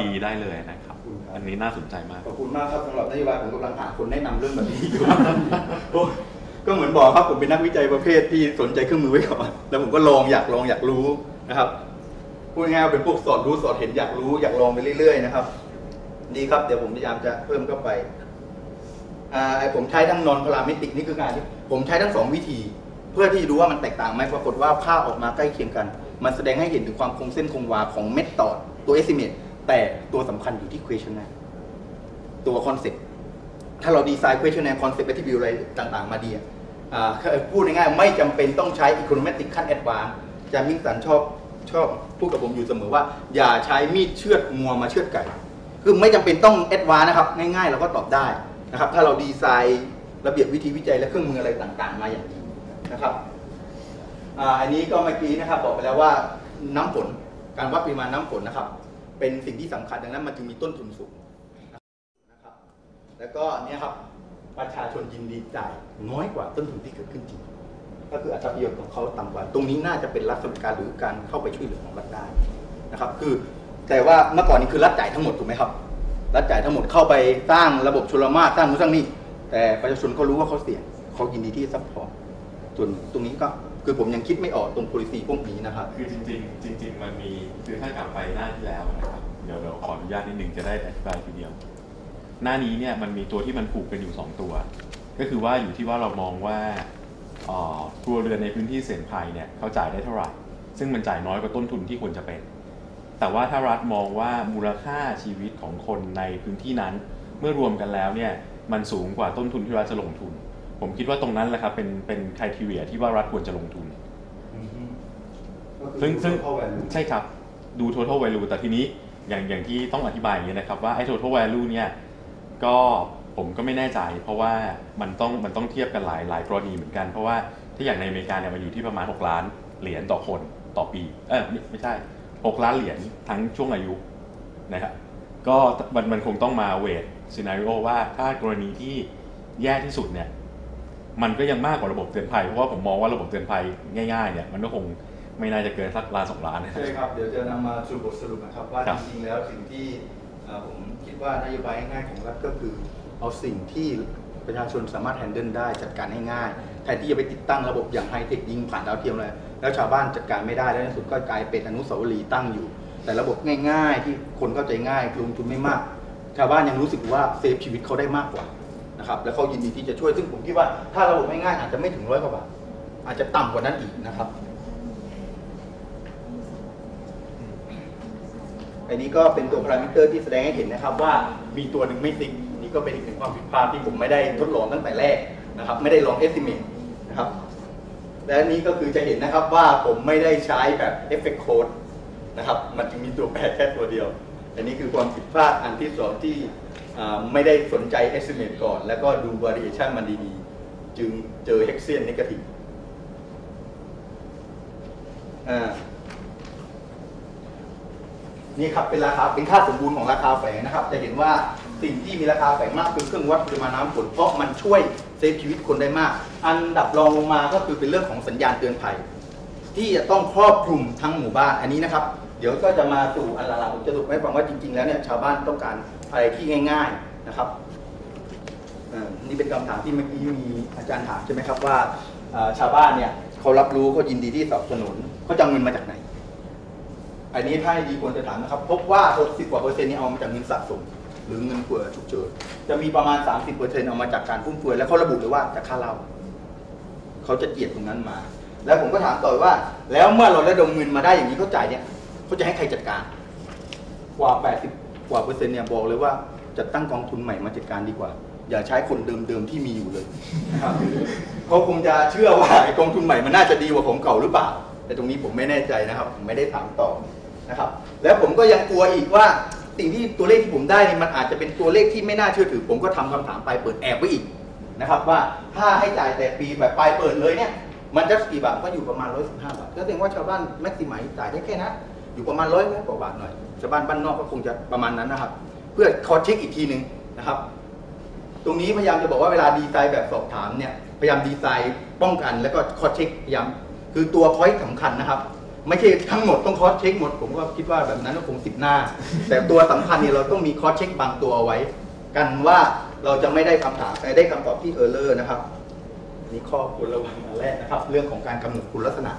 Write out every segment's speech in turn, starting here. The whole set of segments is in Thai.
ดีๆได้เลยนะครับขอบคุณครับ อันนี้น่าสนใจมาก ขอบคุณมากครับสำหรับนโยบายผมกำลังหาคนแนะนำเรื่องแบบนี้อยู่โอ้ยก็เหมือนบอกครับผมเป็นนักวิจัยประเภทที่สนใจเครื่องมือไว้ก่อนแล้วผมก็ลองอยากลองอยากรู้นะครับพูดง่ายๆว่าเป็นพวกสอดรู้สอดเห็นอยากรู้อยากลองไปเรื่อยๆนะครับ ดีครับเดี๋ยวผมพยายามจะเพิ่มเข้าไปอ่าไอ้ผมใช้ทั้งนอนพารามิติกนี่คือการที่ผมใช้ทั้งสองวิธี เพื่อที่ดูว่ามันแตกต่างไหมปรากฏว่าค่าออกมาใกล้เคียงกัน มันแสดงให้เห็นถึงความคงเส้นคงวาของเม็ดตอดตัว estimate แต่ตัวสำคัญอยู่ที่ questionnaire ตัวคอนเซ็ปต์ถ้าเราดีไซน์ questionnaire concept attribute อะไรต่างๆ มาดีอ่าพูดง่ายๆไม่จำเป็นต้องใช้ econometric ขั้น advanced จามิ่งสันชอบชอบพูดกับผมอยู่เสมอว่า อย่าใช้มีดเชือดงัวมาเชือดไก่ คือไม่จำเป็นต้อง advanced นะครับ ง่ายๆ เราก็ตอบได้นะครับ ถ้าเราดีไซน์ระเบียบวิธีวิจัยและเครื่องมืออะไรต่างๆ มาอย่างดีนะครับอ่าอันนี้ก็เมื่อกี้นะครับบอกไปแล้วว่าน้ำฝนการวัดปริมาณน้ำฝนนะครับ เป็นสิ่งที่สำคัญดังนั้นมันจึงมีต้นทุนสูงนะครับแล้วก็เนี่ยครับประชาชนยินดีจ่ายน้อยกว่าต้นทุนที่เกิดขึ้นจริง ก็คืออัตราประโยชน์ของเขาต่ำกว่า ตรงนี้น่าจะเป็นรัฐสวัสดิการหรือการเข้าไปช่วยเหลือของรัฐได้นะครับ คือแต่ว่าเมื่อก่อนนี้คือรัฐจ่ายทั้งหมดถูกไหมครับรัฐจ่ายทั้งหมดเข้าไปสร้างระบบชลมาสร้างนู้นสร้างนี่แต่ประชาชนเขารู้ว่าเขาเสี่ยงเขายินดีที่จะซัพพอร์ตส่วนตรงนี้ก็ คือผมยังคิดไม่ออกตรง policy พวกนี้นะครับ คือจริงๆ จริง ๆ มันมีคือถ้ากลับไปหน้าที่แล้วนะครับ เดี๋ยวเราขออนุญาตนิดนึงจะได้อธิบายทีเดียว หน้านี้เนี่ยมันมีตัวที่มันผูกกันอยู่ 2 ตัว ก็คือว่าอยู่ที่ว่าเรามองว่าครัวเรือนในพื้นที่เสี่ยงภัยเนี่ยเขาจ่ายได้เท่าไหร่ ซึ่งมันจ่ายน้อยกว่าต้นทุนที่ควรจะเป็น แต่ว่าถ้ารัฐมองว่ามูลค่าชีวิตของคนในพื้นที่นั้น เมื่อรวมกันแล้วเนี่ยมันสูงกว่าต้นทุนที่รัฐจะลงทุน ผมคิดว่าตรงนั้นแหละครับเป็นเป็นคุณทีเรียที่ว่ารัฐควรจะลงทุน ซึ่งซึ่ง total value ใช่ครับดู total value แต่ทีนี้อย่างอย่างที่ต้องอธิบายอย่างนี้นะครับว่าไอ้ total value เนี่ยก็ผมก็ไม่แน่ใจ เพราะว่ามันต้องมันต้องเทียบกันหลายหลายกรณีเหมือนกัน เพราะว่าถ้าอย่างในอเมริกาเนี่ยมันอยู่ที่ประมาณ 6 ล้านเหรียญต่อคนต่อปี เออไม่ไม่ใช่ 6 ล้านเหรียญทั้งช่วงอายุนะครับก็มันมันคงต้องมาเวทซีนารีโอว่าถ้ากรณีที่แย่ที่สุดเนี่ย มันก็ยังมากกว่าระบบเตือนภัย เพราะว่าผมมองว่าระบบเตือนภัยง่ายๆเนี่ยมันก็คงไม่น่าจะเกินสักล้านสองล้านนะใช่ครับ เดี๋ยวจะนำมาสรุปบทสรุปนะครับว่าครัจบริงๆแล้วสิ่งที่เอ่อผมคิดว่านโยบายง่ายๆของรัฐก็คือ เอาสิ่งที่ประชาชนสามารถแฮนเดิลได้จัดการง่ายๆแทนที่จะไปติดตั้งระบบอย่างไฮเทคยิงผ่านดาวเทียมเลยแล้วชาวบ้านจัดการไม่ได้แล้วในที่สุดก็กลายเป็นอนุสาวรีย์ตั้งอยู่ แต่ระบบง่าย ๆ ที่คนเข้าใจง่ายลงทุนไม่มาก ชาวบ้านยังรู้สึกว่าเซฟชีวิตเขาได้มากกว่า นะครับแล้วเขายินดีที่จะช่วยซึ่งผมคิดว่าถ้าระบบง่ายอาจจะไม่ถึงร้อยกว่าบาทอาจจะต่ำกว่านั้นอีกนะครับอันนี้ก็เป็นตัวพารามิเตอร์ที่แสดงให้เห็นนะครับว่ามีตัวหนึ่งไม่ซิงนี่ก็เป็นอีกหนึ่งความผิดพลาดที่ผมไม่ได้ทดลองตั้งแต่แรกนะครับ ไม่ได้ลอง estimate นะครับและนี้ก็คือจะเห็นนะครับว่าผมไม่ได้ใช้แบบ effect code นะครับ มันจึงมีตัวแปรแค่ตัวเดียว อันนี้คือความผิดพลาดอันที่สองที่ ไม่ได้สนใจ estimate ก่อน แล้วก็ดู variation มันดีๆ จึงเจอ Hexian negative นี่ครับเป็นราคาเป็นค่าสมบูรณ์ของราคาแฝงนะครับ จะเห็นว่าสิ่งที่มีราคาแฝงมากคือเครื่องวัดปริมาณน้ำฝนเพราะมันช่วยเซฟชีวิตคนได้มาก อันดับรองลงมาก็คือเป็นเรื่องของสัญญาณเตือนภัย ที่จะต้องครอบคลุมทั้งหมู่บ้านอันนี้นะครับ เดี๋ยวก็จะมาสู่อันหลังๆผมจะสรุปให้ฟังว่าจริง ๆ แล้วเนี่ยชาวบ้านต้องการ อะไรที่ง่าย ๆนะครับอ่อนี่เป็นคำถามที่เมื่อกี้มีอาจารย์ถามใช่ไหมครับว่าชาวบ้านเนี่ยเขารับรู้เขายินดีที่สนับสนุนเขาจะเอาเงินมาจากไหน อันนี้ถ้าดีควรจะถามนะครับ พบว่า60กว่าเปอร์เซ็นต์นี่เอามาจากเงินสะสมหรือเงินเผื่อฉุกเฉินจะมีประมาณ 30เปอร์เซ็นต์เอามาจากการฟุ่มเฟือยแล้วเขาระบุเลยว่าจากค่าเหล้าเขาจะเจียดตรงนั้นมา แล้วผมก็ถามต่อว่า แล้วเมื่อเราระดมเงินมาได้อย่างนี้เขาจ่ายเนี่ยเขาจะให้ใครจัดการกว่า 80 ว่าเปอร์เซ็นต์เนี่ยบอกเลยว่าจะตั้งกองทุนใหม่มาจัดการดีกว่า อย่าใช้คนเดิมๆที่มีอยู่เลยนะครับเขาคงจะเชื่อว่าไอ้กองทุนใหม่มันน่าจะดีกว่าของเก่าหรือเปล่า แต่ตรงนี้ผมไม่แน่ใจนะครับผมไม่ได้ถามต่อนะครับ แล้วผมก็ยังกลัวอีกว่าสิ่งที่ตัวเลขที่ผมได้นี่มันอาจจะเป็นตัวเลขที่ไม่น่าเชื่อถือ ผมก็ทำคำถามไปเปิดแอบไว้อีกนะครับ ว่าถ้าให้จ่ายแต่ปีแบบปลายเปิดเลยเนี่ยมันจะกี่บาทก็อยู่ประมาณ115บาทก็แสดงว่าชาวบ้านแม็กซิมัยจ่ายได้แค่นั้น อยู่ประมาณร้อยกว่าบาทหน่อยชาวบ้านบ้านนอกก็คงจะประมาณนั้นนะครับ เพื่อคอเช็คอีกทีหนึ่งนะครับ ตรงนี้พยายามจะบอกว่าเวลาดีไซน์แบบสอบถามเนี่ยพยายามดีไซน์ป้องกันแล้วก็คอเช็คพยายามคือตัวพอยต์สำคัญนะครับ ไม่ใช่ทั้งหมดต้องคอสเช็คหมด ผมก็คิดว่าแบบนั้นก็คงสิบหน้า แต่ตัวสำคัญเนี่ยเราต้องมีคอสเช็คบางตัวเอาไว้ กันว่าเราจะไม่ได้คำถามเอ่ได้คำตอบที่เออร์เลอร์นะครับนี่ข้อควรระวังอันแรกนะครับ เรื่องของการกำหนดคุณลักษณะ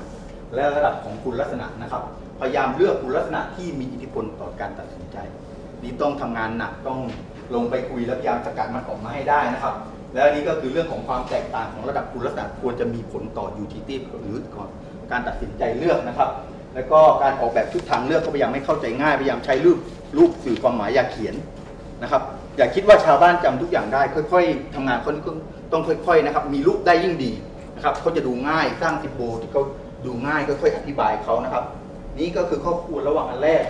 และระดับของคุณลักษณะนะครับ พยายามเลือกคุณลักษณะที่มีอิทธิพลต่อการตัดสินใจ นี่ต้องทำงานหนักต้องลงไปคุยและพยายามสกัดมันออกมาให้ได้นะครับ แล้วนี้ก็คือเรื่องของความแตกต่างของระดับคุณลักษณะควรจะมีผลต่อ utility หรือก่อนการตัดสินใจเลือกนะครับ แล้วก็การออกแบบชุดทางเลือกก็พยายามให้เข้าใจง่ายพยายามใช้รูปรูปสื่อความหมายอย่าเขียนนะครับ อย่าคิดว่าชาวบ้านจำทุกอย่างได้ ค่อยๆทำงานเขาต้องค่อยๆนะครับ มีรูปได้ยิ่งดีนะครับเขาจะดูง่ายสร้างสิบโบที่เขาดูง่ายค่อยๆอธิบายเขานะครับ นี่ก็คือข้อควรระหว่างอันแรก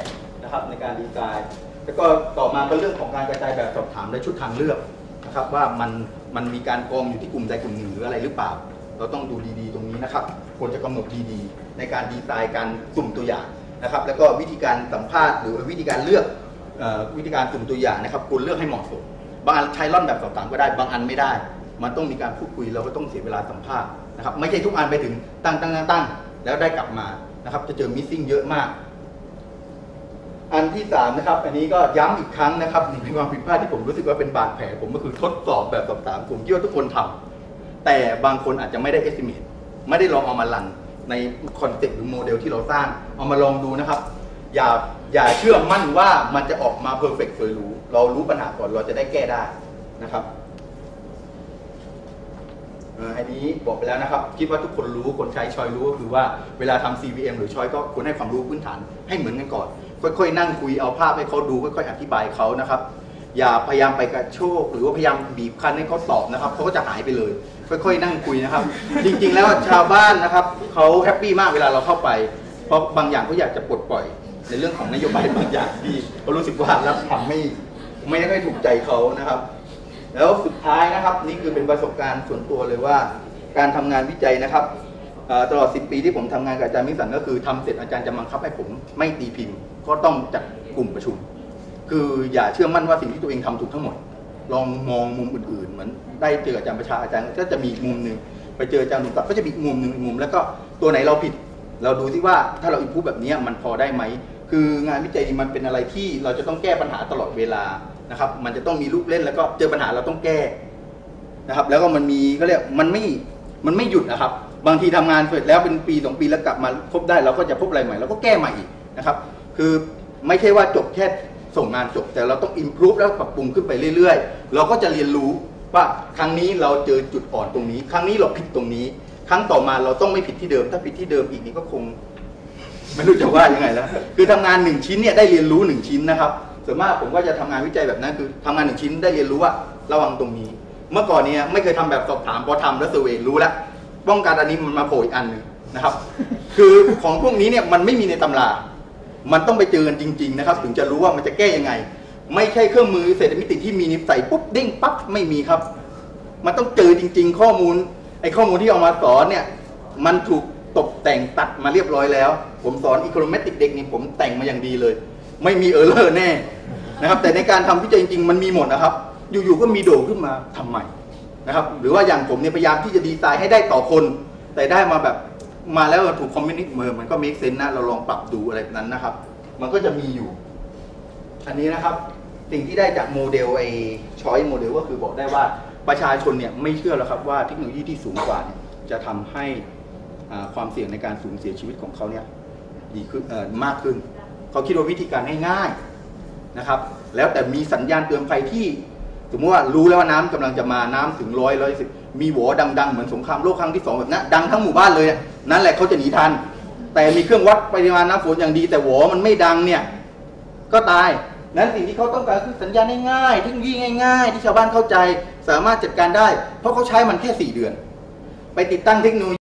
นะครับในการดีไซน์แล้วก็ต่อมาก็เรื่องของการกระจายแบบสอบถามและชุดทางเลือกนะครับว่ามันมันมีการกองอยู่ที่กลุ่มใดกลุ่มหนึ่งหรืออะไรหรือเปล่า เราต้องดูดีๆ ตรงนี้นะครับควรจะกำหนดดีๆ ในการดีไซน์การสุ่มตัวอย่างนะครับ แล้วก็วิธีการสัมภาษณ์หรือวิธีการเลือกวิธีการสุ่มตัวอย่างนะครับคุณเลือกให้เหมาะสมบางอันใช้ร่อนแบบสอบถามก็ได้บางอันไม่ได้ มันต้องมีการพูดคุยเราก็ต้องเสียเวลาสัมภาษณ์นะครับไม่ใช่ทุกอันไปถึงตั้งตั้งตั้งตั้งแล้วได้กลับมา นะครับ จะเจอมิสซิ่งเยอะมาก อันที่สามนะครับ อันนี้ก็ย้ำอีกครั้งนะครับนี่เป็นความผิดพลาดที่ผมรู้สึกว่าเป็นบาดแผล ผมก็คือทดสอบแบบสอบถามผมคิดว่าทุกคนทำแต่บางคนอาจจะไม่ได้ estimate ไม่ได้ลองเอามาลันในคอนเซ็ปต์หรือโมเดลที่เราสร้าง เอามาลองดูนะครับ อย่าอย่าเชื่อมั่นว่ามันจะออกมาเพอร์เฟกต์สวยหรูเรารู้ปัญหาก่อนเราจะได้แก้ได้นะครับ อันนี้บอกไปแล้วนะครับ คิดว่าทุกคนรู้คนใช้ชอยรู้ก็คือว่าเวลาทำ CVM หรือชอยก็ควรให้ความรู้พื้นฐานให้เหมือนกันก่อน ค่อยๆ นั่งคุยเอาภาพให้เขาดูค่อยๆอธิบายเขานะครับ อย่าพยายามไปกระโชกหรือว่าพยายามบีบคั้นให้เขาตอบนะครับเขาก็จะหายไปเลย ค่อยๆ นั่งคุยนะครับ จริงๆ แล้วชาวบ้านนะครับเขาแฮปปี้มากเวลาเราเข้าไป เพราะบางอย่างเขาอยากจะปลดปล่อย ในเรื่องของนโยบายบางอย่างที่เขารู้สึกว่ารับทำไม่ไม่ได้ถูกใจเขานะครับ แล้วสุดท้ายนะครับนี่คือเป็นประสบการณ์ส่วนตัวเลยว่า การทำงานวิจัยนะครับตลอด 10 ปีที่ผมทำงานกับอาจารย์มิสันก็คือทำเสร็จอาจารย์จะบังคับให้ผมไม่ตีพิมพ์ ก็ต้องจัดกลุ่มประชุม คืออย่าเชื่อมั่นว่าสิ่งที่ตัวเองทำถูกทั้งหมด ลองมองมุมอื่นๆ เหมือนได้เจออาจารย์ประชาอาจารย์ก็จะมีมุมหนึ่งไปเจออาจารย์หนุ่มตับก็จะมีมุมหนึ่งมุม แล้วก็ตัวไหนเราผิด เราดูที่ว่าถ้าเราอินพูแบบนี้มันพอได้ไหมคืองานวิจัยมันเป็นอะไรที่เราจะต้องแก้ปัญหาตลอดเวลา นะครับ มันจะต้องมีลูกเล่นแล้วก็เจอปัญหาเราต้องแก้นะครับ แล้วก็มันมีก็เรียกมันไม่มันไม่หยุดนะครับ บางทีทำงานเสร็จแล้วเป็นปีสองปีแล้วกลับมาพบได้เราก็จะพบอะไรใหม่เราก็แก้ใหม่อีกนะครับ คือไม่ใช่ว่าจบแค่ส่งงานจบแต่เราต้อง improve แล้วปรับปรุงขึ้นไปเรื่อยๆ เราก็จะเรียนรู้ว่าครั้งนี้เราเจอจุดอ่อนตรงนี้ ครั้งนี้เราผิดตรงนี้ ครั้งต่อมาเราต้องไม่ผิดที่เดิม ถ้าผิดที่เดิมอีกนี่ก็คง ไม่รู้จะว่ายังไงแล้ว คือทำงานหนึ่งชิ้นเนี่ยได้เรียนรู้หนึ่งชิ้นนะครับ ส่วนมากผมก็จะทำงานวิจัยแบบนั้นคือทำงานหนึ่งชิ้นได้เรียนรู้ว่าระวังตรงนี้ เมื่อก่อนเนี้ไม่เคยทำแบบสอบถามพอทำแล้วเซอร์เวยรู้แล้วป้องกันอันนี้มันมาโผล่อีกอันหนึ่งนะครับ คือของพวกนี้เนี่ยมันไม่มีในตำรา มันต้องไปเจอกันจริง ๆ นะครับ ถึงจะรู้ว่ามันจะแก้ยังไง ไม่ใช่เครื่องมือเศรษฐมิติที่มีนิสัยปุ๊บเด้งปั๊บไม่มีครับ มันต้องเจอจริง ๆ ข้อมูลไอ้ข้อมูลที่เอามาสอนเนี่ยมันถูกตกแต่งตัดมาเรียบร้อยแล้ว ผมสอนอีโคโนเมตริกเด็กนี่ผมแต่งมาอย่างดีเลย ไม่มีเออร์เลอร์แน่นะครับ แต่ในการทำวิจัยจริงๆมันมีหมดนะครับ อยู่ๆก็มีโดดขึ้นมาทำใหม่นะครับ หรือว่าอย่างผมเนี่ยพยายามที่จะดีไซน์ให้ได้ต่อคน แต่ได้มาแบบมาแล้วถูกคอมมิวนิสต์เมอร์มันก็มีเซนนะเราลองปรับดูอะไรแบบนั้นนะครับ มันก็จะมีอยู่ อันนี้นะครับสิ่งที่ได้จากโมเดลไอ้ช้อยโมเดลก็คือบอกได้ว่าประชาชนเนี่ยไม่เชื่อแล้วครับว่าเทคโนโลยีที่สูงกว่าเนี่ยจะทำให้ความเสี่ยงในการสูญเสียชีวิตของเขาเนี่ยดีขึ้นมากขึ้น เขาคิดว่าวิธีการง่ายๆนะครับ แล้วแต่มีสัญญาณเตือนภัยที่ สมมติว่ารู้แล้วว่าน้ำกำลังจะมาน้ำถึงร้อยร้อยสิบมีหวอดังๆ เหมือนสงครามโลกครั้งที่สองแบบนั้นดังทั้งหมู่บ้านเลย นั่นแหละเขาจะหนีทัน แต่มีเครื่องวัดปริมาณน้ำฝนอย่างดี แต่หวอมันไม่ดังเนี่ย ก็ตายนั้นสิ่งที่เขาต้องการคือสัญญาณง่ายๆเทคโนโลยีง่าย ๆ ที่ชาวบ้านเข้าใจสามารถจัดการได้ เพราะเขาใช้มันแค่ 4 เดือน ไปติดตั้งเทคโนโลยี